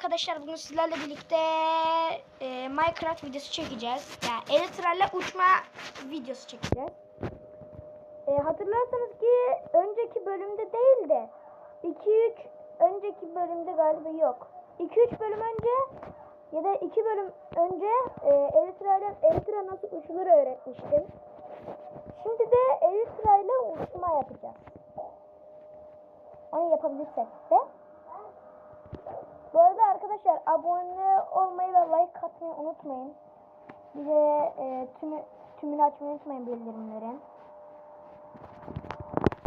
arkadaşlar bugün sizlerle birlikte e, Minecraft videosu çekeceğiz. Yani Elytra'yla uçma videosu çekeceğiz. E, hatırlarsanız ki önceki bölümde değil de 2-3 önceki bölümde galiba yok. 2-3 bölüm önce ya da 2 bölüm önce e, Elytra'yla Elytra nasıl uçulur öğretmiştim. Şimdi de Elytra'yla uçma yapacağız. Onu yapabilirsek de. Bu arada arkadaşlar abone olmayı ve like atmayı unutmayın. Bir de e, tümü, tümünü açmayı unutmayın bildirimlerin.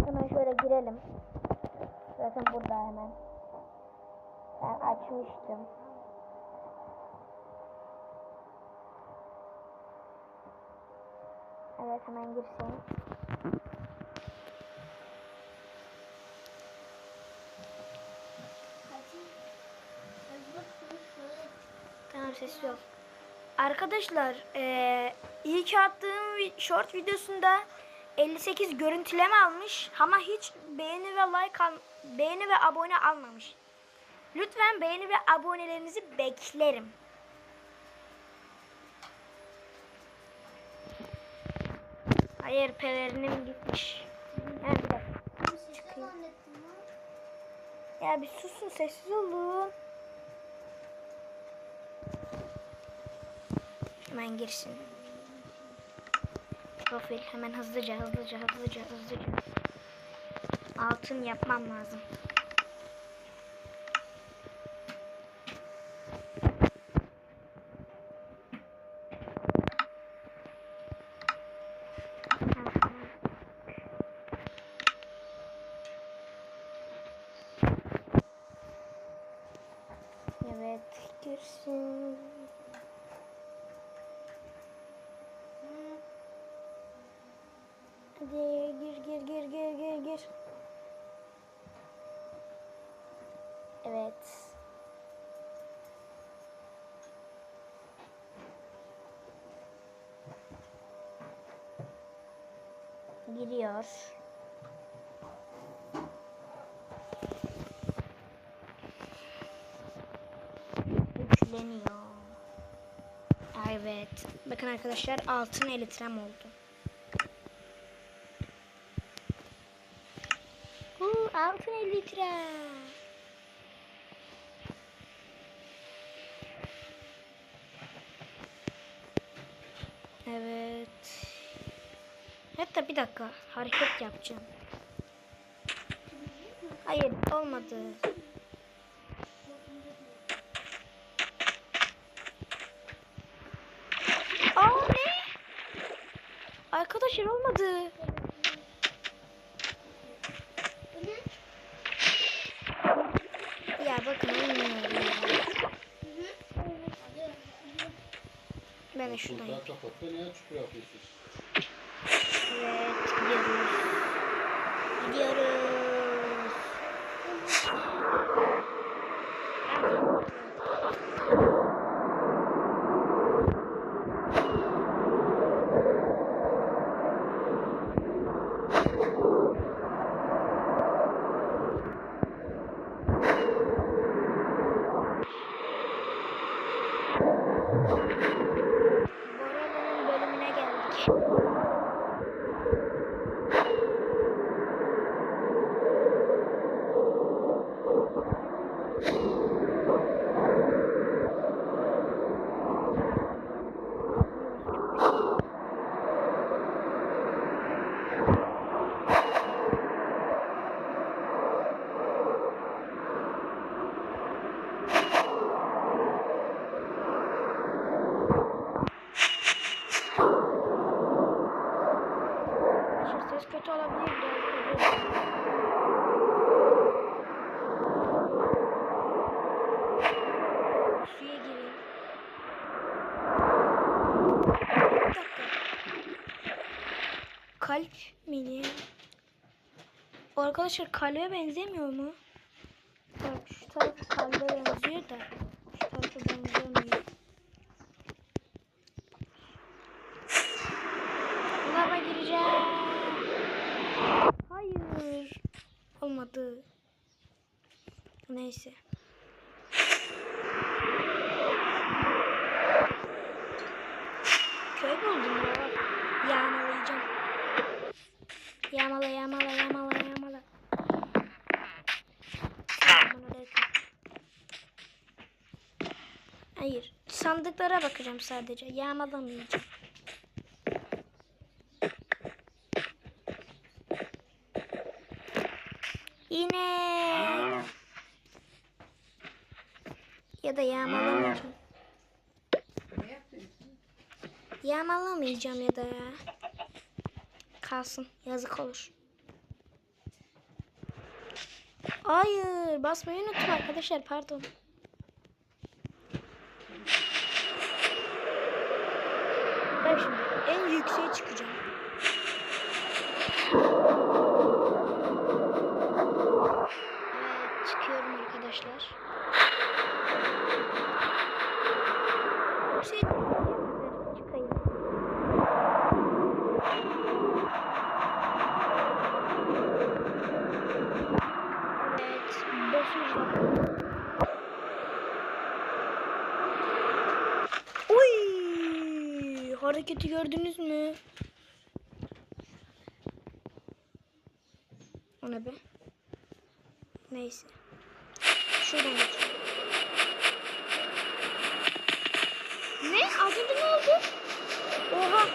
Hemen şöyle girelim. Zaten burada hemen. Ben açmıştım. Evet hemen girsin. Tamam sessiz ol. Arkadaşlar eee ilk attığım short videosunda 58 görüntüleme almış ama hiç beğeni ve like al beğeni ve abone almamış. Lütfen beğeni ve abonelerinizi beklerim. Hayır pelerinim gitmiş. Dakika. Çıkayım. Ya bir susun sessiz olun. Hemen girsin. Profil hemen hızlıca hızlıca hızlıca hızlıca. Altın yapmam lazım. Giriyor. Yükleniyor. Evet. Bakın arkadaşlar altın elitrem oldu. Huu, altın 50 litre. Evet. Hatta bir dakika hareket yapacağım. Hayır olmadı. Aa ne? Arkadaşlar olmadı. Ya bakın olmuyor. Ben de şuradan Buradan kapat ve niye çukur yapıyorsun? Evet gidiyoruz. Gidiyoruz. kalp miydi? Arkadaşlar kalbe benzemiyor mu? Bak şu tarafı kalbe benziyor da şu tarafı benzemiyor. Lava gireceğim. Hayır. Olmadı. Neyse. Köy buldum ya. Yani Yağmala yağmala yağmala yağmala. Hayır. Sandıklara bakacağım sadece. Yağmalamayacağım. Yine. Ya da yağmalamayacağım. Yağmalamayacağım ya da ya. Kalsın. Yazık olur. Hayır. Basmayı unuttum arkadaşlar. Pardon. Ben şimdi en yükseğe çıkacağım. Evet, çıkıyorum arkadaşlar. Yükseğe çıkayım. Evet, 500 dakika. Uy! Hareketi gördünüz mü? O ne be? Neyse. Şuradan geçelim. Ne? Az önce ne oldu? Oha!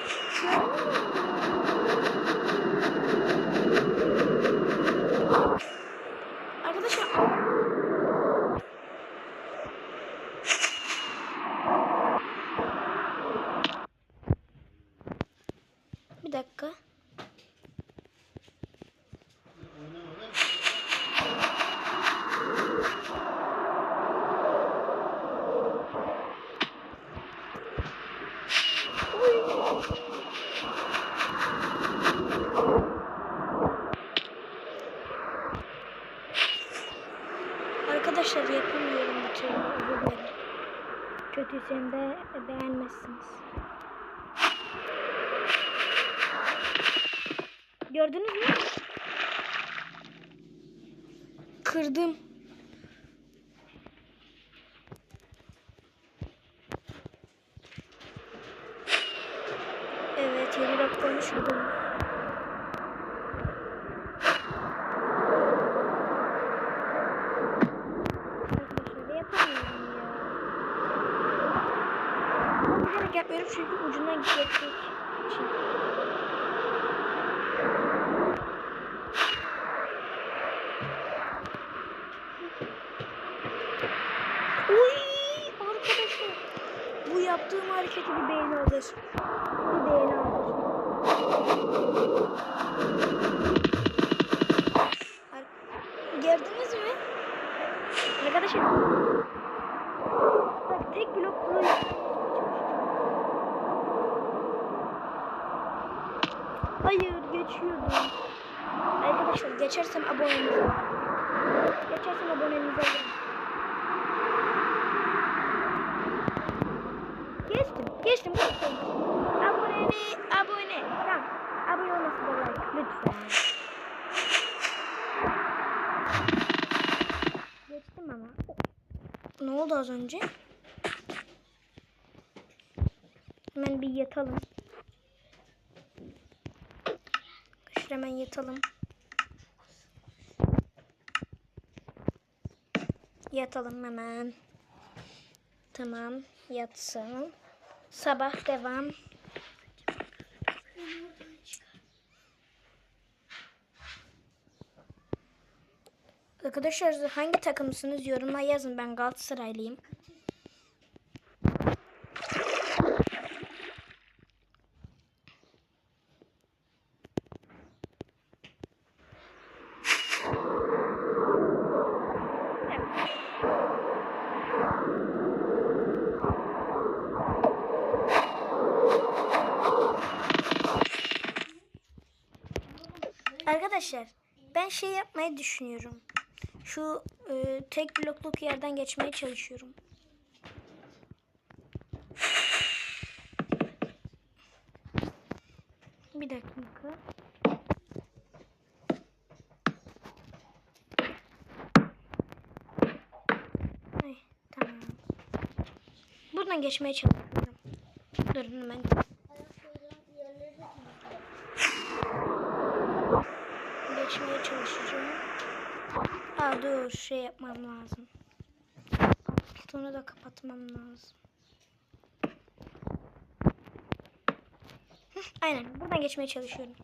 Arkadaşlar bir dakika. Arkadaşlar yapamıyorum bir türlü özür dilerim. Kötüysem de beğenmezsiniz. Gördünüz mü? Kırdım. Evet, 7 dakika olmuş gidiyorum. Arkadaşlar yapamıyorum ya. Ben bilerek yapmıyorum çünkü ucundan geçecek için. Uy arkadaşlar. Bu yaptığım hareketi bir beğeni alır. Bir. Ar- Gördünüz mü? Arkadaşlar. Bak tek blok bunu Hayır geçiyordum. Arkadaşlar geçersem abonenizi alın. Geçersem abonenizi alın. Geçtim. Geçtim. Geçtim. Abone. Abone. Tamam. Abone olması da like. Lütfen. Geçtim ama. Ne oldu az önce? Hemen bir yatalım. Hemen yatalım. Yatalım hemen. Tamam. Yatsın. Sabah devam. Arkadaşlar hangi takımsınız yorumlara yazın. Ben Galatasaraylıyım. Arkadaşlar ben şey yapmayı düşünüyorum. Şu e, tek blokluk yerden geçmeye çalışıyorum. Bir dakika. Ay, tamam. Buradan geçmeye çalışıyorum. Durun hemen. Geçmeye çalışacağım. Aa dur şey yapmam lazım. Butonu da kapatmam lazım. Aynen buradan geçmeye çalışıyorum.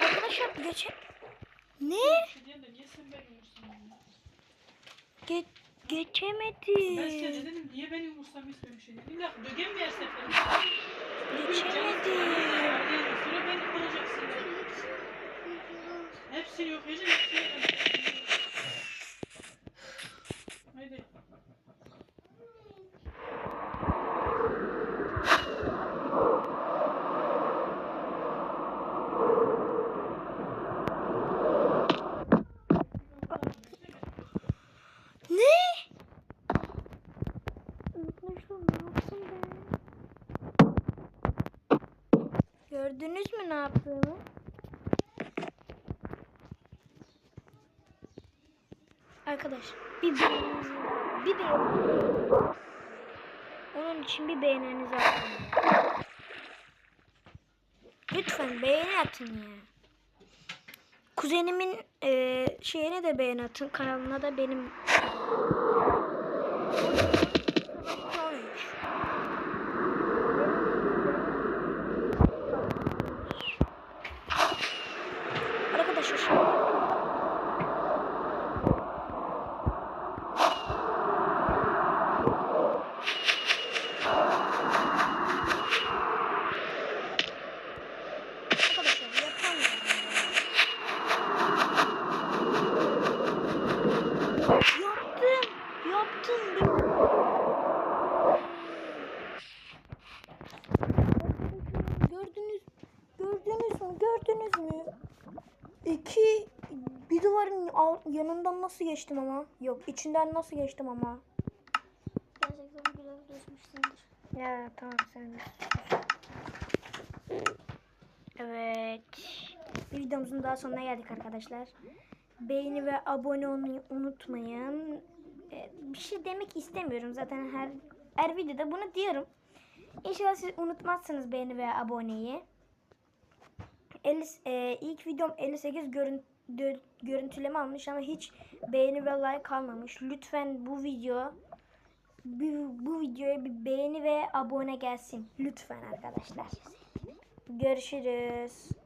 Arkadaşlar geçe... Ne? Diyen de niye sen beni umursamıyorsun? Ge Ben size geçemedim. dedim niye beni umursamıyorsun bir şey dedim. Laf dögen mi seferinde? Geçemedim. Sonra beni kovacaksın. Hepsini okuyacağım. Hepsini Haydi. Ne? Arkadaşlar ne yaptım ben? Gördünüz mü ne yaptığımı? Arkadaş bir beğeninizi bir beğen. Onun için bir beğeninizi atın. Lütfen beğeni atın ya. Kuzenimin e, şeyine de beğeni atın. Kanalına da benim Konuş. Arkadaşlar şimdi Arkadaşlar yapamıyorum. Yaptım. Yaptım. Gördünüz, gördünüz mü? Gördünüz mü? İki bir duvarın yanından nasıl geçtim ama? Yok, içinden nasıl geçtim ama? Gerçekten biraz geçmişsindir. Ya tamam sen de. Evet. Bir videomuzun daha sonuna geldik arkadaşlar. Beğeni ve abone olmayı unutmayın. Ee, Bir şey demek istemiyorum zaten her her videoda bunu diyorum. İnşallah siz unutmazsınız beğeni ve aboneyi. 50, e, ilk videom 58 görün, dö- görüntüleme almış ama hiç beğeni ve like almamış. Lütfen bu video bu, bu videoya bir beğeni ve abone gelsin. Lütfen arkadaşlar. Görüşürüz.